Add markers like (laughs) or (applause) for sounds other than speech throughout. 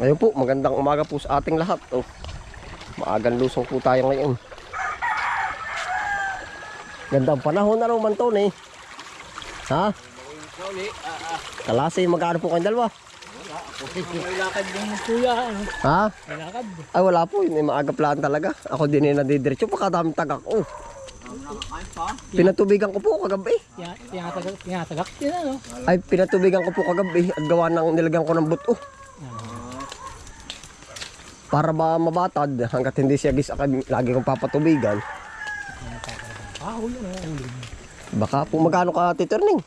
Ayun po, magandang umaga po sa ating lahat. Oh, maagang lusong po tayo ngayon. Gandang panahon na naman to eh. Ha? Kalasi, magkano po kayong dalawa? May lakad yung kuya. ano? Ha? Lakad. Ay wala po, yun, maaga plan talaga. Ako din eh nadidiretso, pakadaming tagak. Oh, pinatubigan ko po kagabi. Tinatagak, tinatagak din ano. Ay, pinatubigan ko po kagabi at gawa ng nilagyan ko ng buto. Para ba mabatad, hanggat hindi siya gis lagi kong papatubigan. Ah. Baka po magkano ka titurning?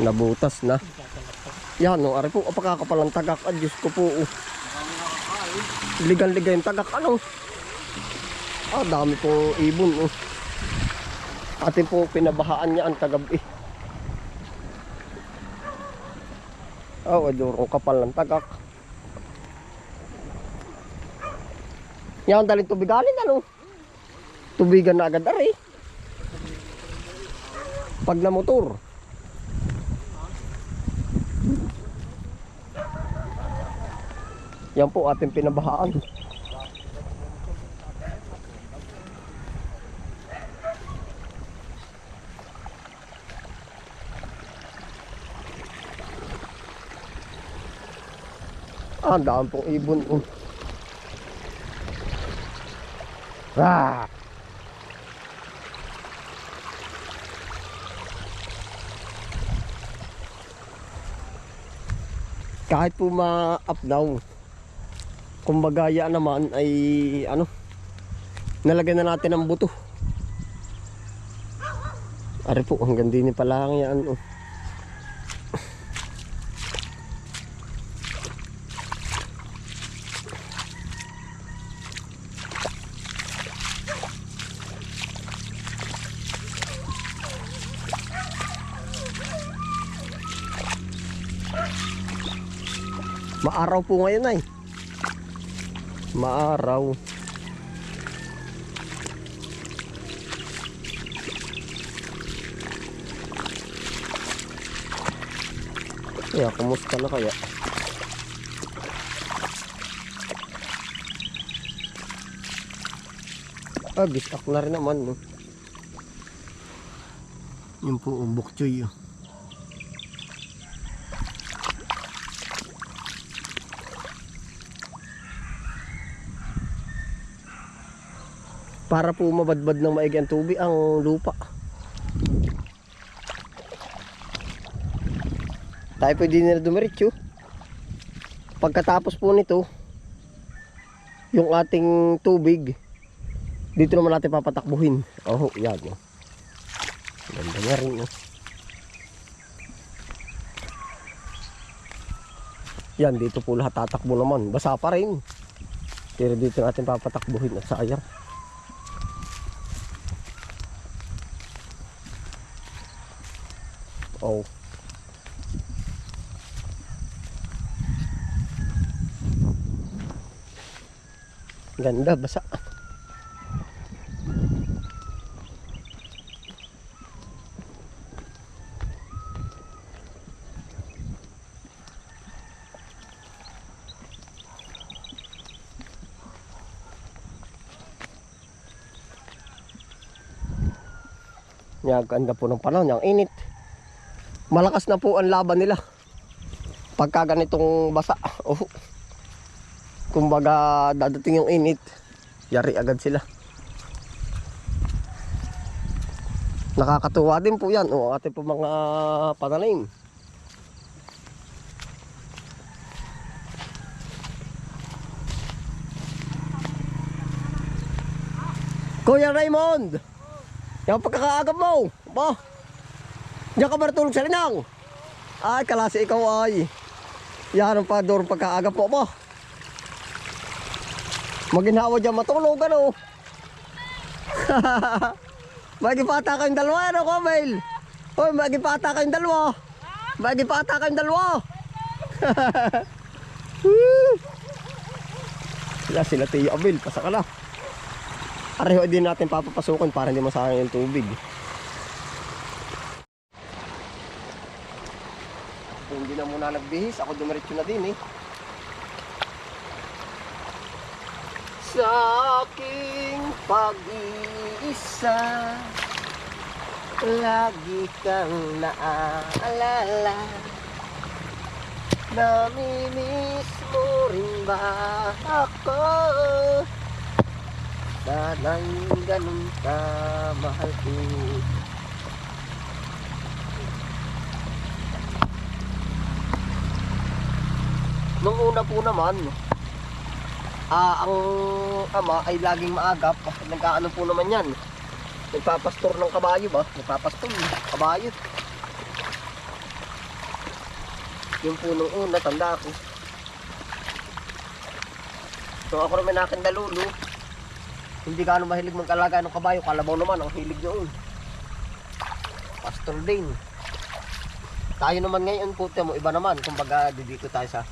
Nabutas na. Yan, no, ari po, apakakapal ang tagak. Ah, Diyos ko po. Oh. Ligan-liga yung tagak. Ano? Ah, dami po ibon. Oh. Atin po pinabahaan niya ang kagabi. Oh, adoro kapal ng tagak. Yan, daling tubigalin, ano? Tubigan na agad, ari. Pag na motor. Yan po ating pinabahaan. Ah, ang daan pong ibon. Oh. Ah! kahit po ma-up down kumbaga yan naman ay ano nalagyan na natin ng buto ari po hanggang din pala ang yan oh. Maaraw po ngayon ay maaraw kaya kumusta na kaya ah gisak na rin naman no? yun po ang bokchoy oh. Para po mabadbad ng maigi ang tubig ang lupa. Tayo pwede na dumiretso. Pagkatapos po nito, yung ating tubig, dito naman natin papatakbuhin. Oh, yan. Oh. Ganda na rin. Oh. Yan, dito po lahat tatakbo naman. Basa pa rin. Pero dito natin papatakbuhin at sayang. Oh. Ganda, basa. Yan, ganda po ng panahon, yung init malakas na po ang laban nila. Pagka ganitong basa oh. kumbaga dadating yung init yari agad sila. Nakakatuwa din po yan o ating po mga pananim Kuya Raymond yung pagkakaagap mo ba Diyan ka ba natulog sa linang? Ay, kalasi ikaw ay. Yan ang pador pagkaaga po mo. Maginhawa dyan matulog ano. (laughs) Magipata kayong dalawa ano, Kamel? Hoy, magipata kayong dalawa. Magipata kayong dalawa. (laughs) Sila sila Tiyo Abel, pasa ka na. Areho din natin papapasukin para hindi masayang yung tubig. po hindi na nagbihis. Ako dumiretso na din eh. Sa aking pag-iisa Lagi kang naaalala Namimiss mo rin ba ako? Sana'y ganun ka mahal ko Nung una po naman, ah, ang ama ay laging maagap. Nagkaano po naman yan. Nagpapastor ng kabayo ba? Nagpapastor ng kabayo. Yung po nung una, tanda ko. So ako naman akin nalulo. Hindi ka mahilig magkalaga ng kabayo. Kalabaw naman ang hilig noon. Pastor din. Tayo naman ngayon, puti mo, iba naman. Kumbaga, dito tayo sa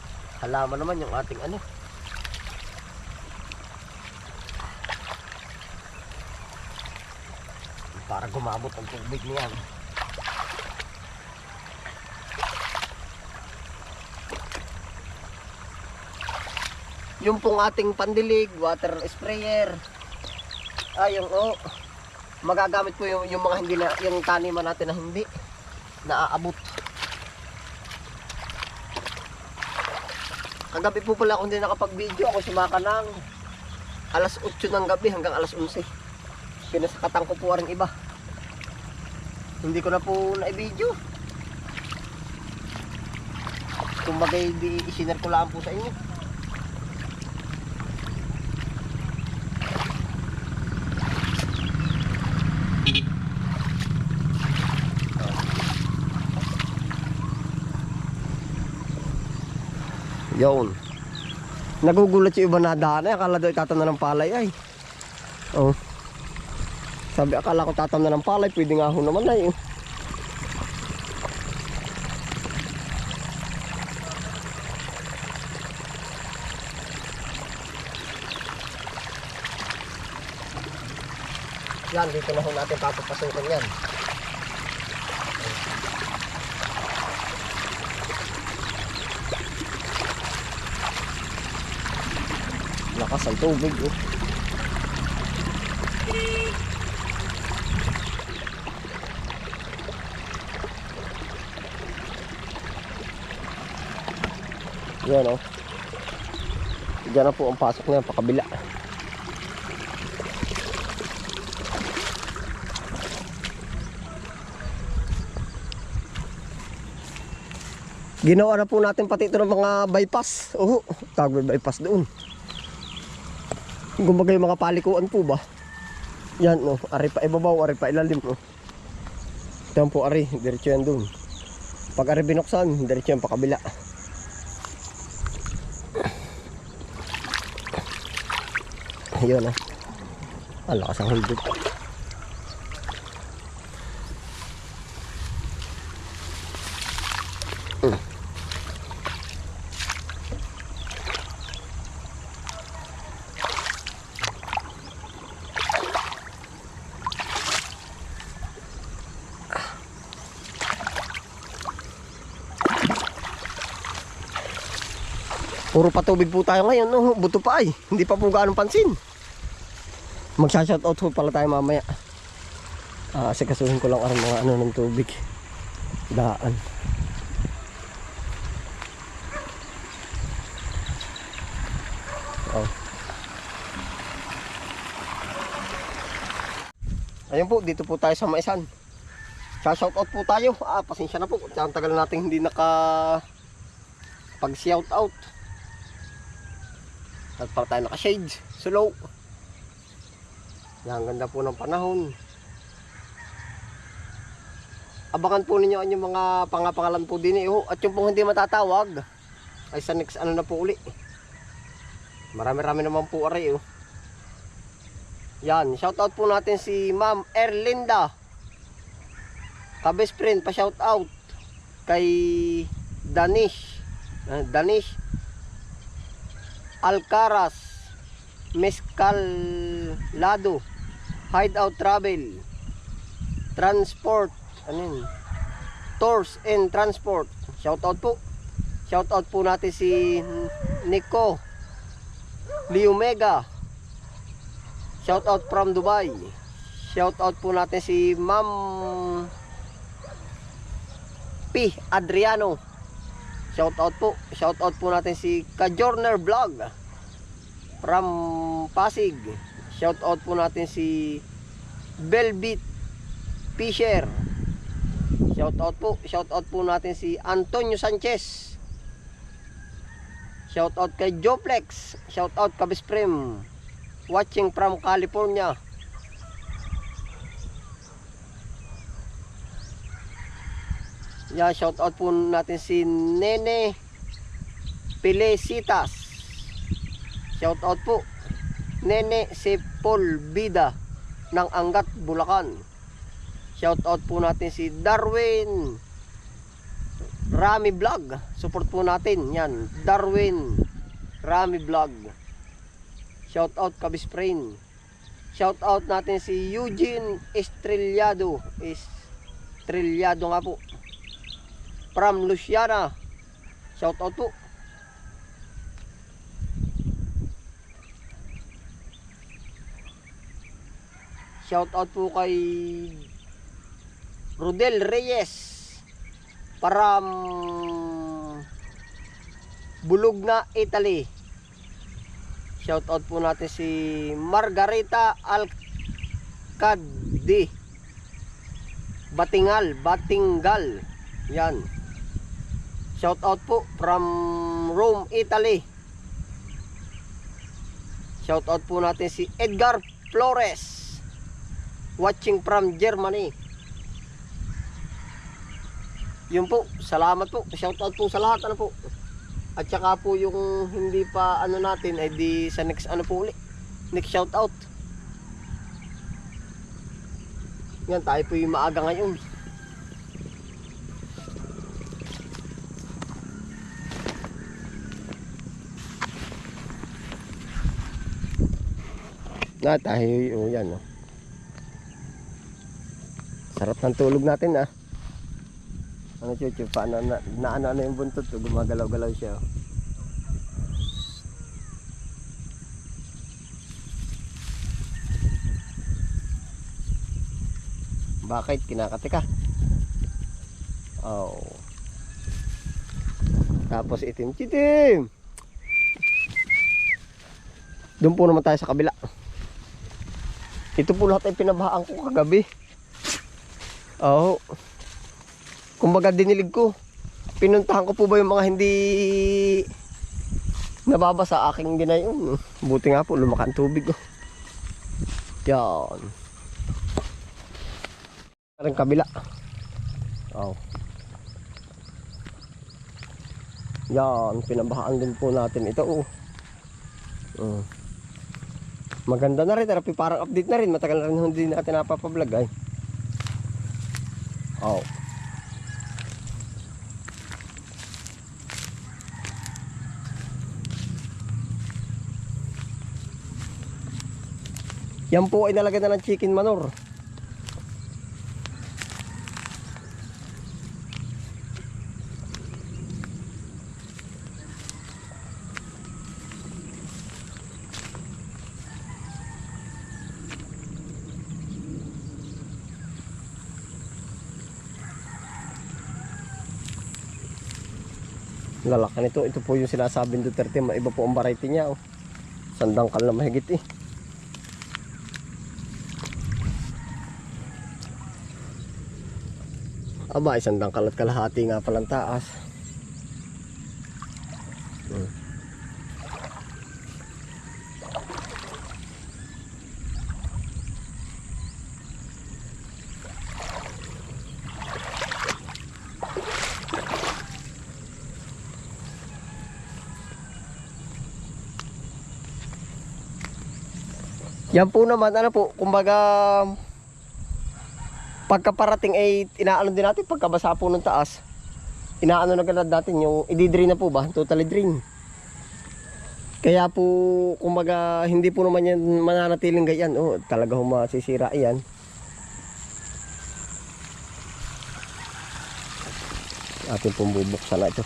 halaman naman yung ating ano. Para gumabot ang tubig niyan. Yung pong ating pandilig, water sprayer. Ay, yung oh, magagamit po yung, yung mga hindi na, yung taniman natin na hindi naaabot. Kagabi po pala ako hindi nakapag-video. Ako sumaka ng alas 8 ng gabi hanggang alas 11. Pinasakatan ko po rin iba. Hindi ko na po na-video. Kumbaga, di isinare ko lang po sa inyo. Yun. Nagugulat yung iba na daan eh. Akala daw itatam na ng palay ay. Oh. Sabi akala ko tatam na ng palay. Pwede nga ho naman ay. Yan, dito na ho natin papapasukin yan. Lakas ang tubig oh. Yan oh. Diyan na po ang pasok na yan, pakabila. Ginawa na po natin pati ito ng mga bypass. Oo, tawag may bypass doon. Kumbaga yung mga palikuan po ba? Yan no, ari pa ibabaw, ari pa ilalim no. Yan po ari, diretso yan doon. Pag ari binuksan, diretso yan pa kabila. Yun ah. Ang lakas ang hulbit. Puro patubig po tayo ngayon, no? Buto pa ay. Hindi pa po gaano pansin. Magsha-shoutout po pala tayo mamaya. Ah, sikasuhin ko lang ang mga ano ng tubig. Daan. Oh. Ayun po, dito po tayo sa Maisan. Shoutout po tayo. Ah, pasensya na po. Ang tagal natin hindi naka pag shout out. At para tayo naka-shades. Slow. Yan, ganda po ng panahon. Abangan po ninyo ang yung mga pangapangalan po din eh. At yung pong hindi matatawag, ay sa next ano na po uli. Marami-rami naman po aray oh. Yan, shoutout po natin si Ma'am Erlinda. Ka-best friend, pa-shoutout kay Danish. Ah, Danish Alcaraz Mescalado Hideout Travel Transport ano yun? Tours and Transport. Shout out po. Shout out po natin si Nico Leo Mega. Shout out from Dubai. Shout out po natin si Ma'am P. Adriano. Shout out po. Shout out po natin si Kajorner Vlog from Pasig. Shout out po natin si Belbit Fisher. Shout out po. Shout out po natin si Antonio Sanchez. Shout out kay Joplex. Shout out Kabisprem. Watching from California. Yeah, shout out po natin si Nene Pilesitas. Shout out po. Nene Sepulvida ng Angat, Bulacan. Shout out po natin si Darwin Rami Vlog. Support po natin. Yan. Darwin Rami Vlog. Shout out Kabisprain. Shout out natin si Eugene Estrellado. Estrellado nga po. From Luciana. Shout out po. Shout out po kay Rodel Reyes from Bulugna, Italy. Shout out po natin si Margarita Alcadi. Batingal, Batingal. Yan. Shout out po from Rome, Italy. Shout out po natin si Edgar Flores. Watching from Germany. Yun po, salamat po. Shout out po sa lahat ano po. At saka po yung hindi pa ano natin ay di sa next ano po uli. Next shout out. Yan tayo po yung maaga ngayon. Na tayo oh, yan oh. Sarap ng tulog natin ah. Ano chuchu, paano na, na ano, ano yung buntot ko, gumagalaw-galaw siya. oh. Bakit? Kinakati ka? Oh. Tapos itim, chitim! Doon po naman tayo sa kabila. Ito po lahat ay pinabahaan ko kagabi. Oo. Kumbaga dinilig ko. Pinuntahan ko po ba yung mga hindi nababasa sa aking ginayon. Buti nga po lumakan tubig ko. Yan. Parang kabila. Oh. Yan, pinabahaan din po natin ito. Oh. Mm. Maganda na rin, terapi parang update na rin. Matagal na rin hindi natin napapablog ay. Oh. Yan po ay nalagyan na ng chicken manure. Lalaki nito. Ito po yung sinasabing Duterte. Iba po ang variety niya. Oh. Sandangkal na mahigit eh. Aba, isang dangkal at kalahati nga palang taas. Yan po naman, ano po, kumbaga pagkaparating ay inaano din natin pagkabasa po ng taas inaano na agad natin yung i-drain na po ba totally drain kaya po kumbaga hindi po naman yan mananatiling ganyan oh talaga humasisira yan Atin pong bubuksan na ito.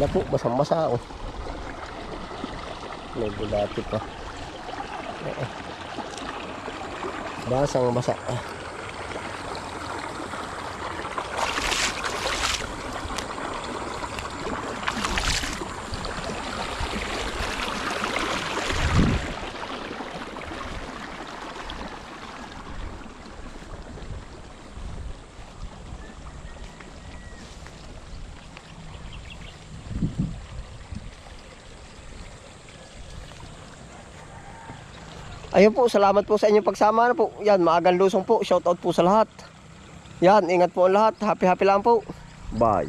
Maganda po, basang-basa oh. May bulati pa. Basang-basa. Ah. Ayun po, salamat po sa inyong pagsama na po. Yan, maagang lusong po. Shout out po sa lahat. Yan, ingat po ang lahat. Happy happy lang po. Bye.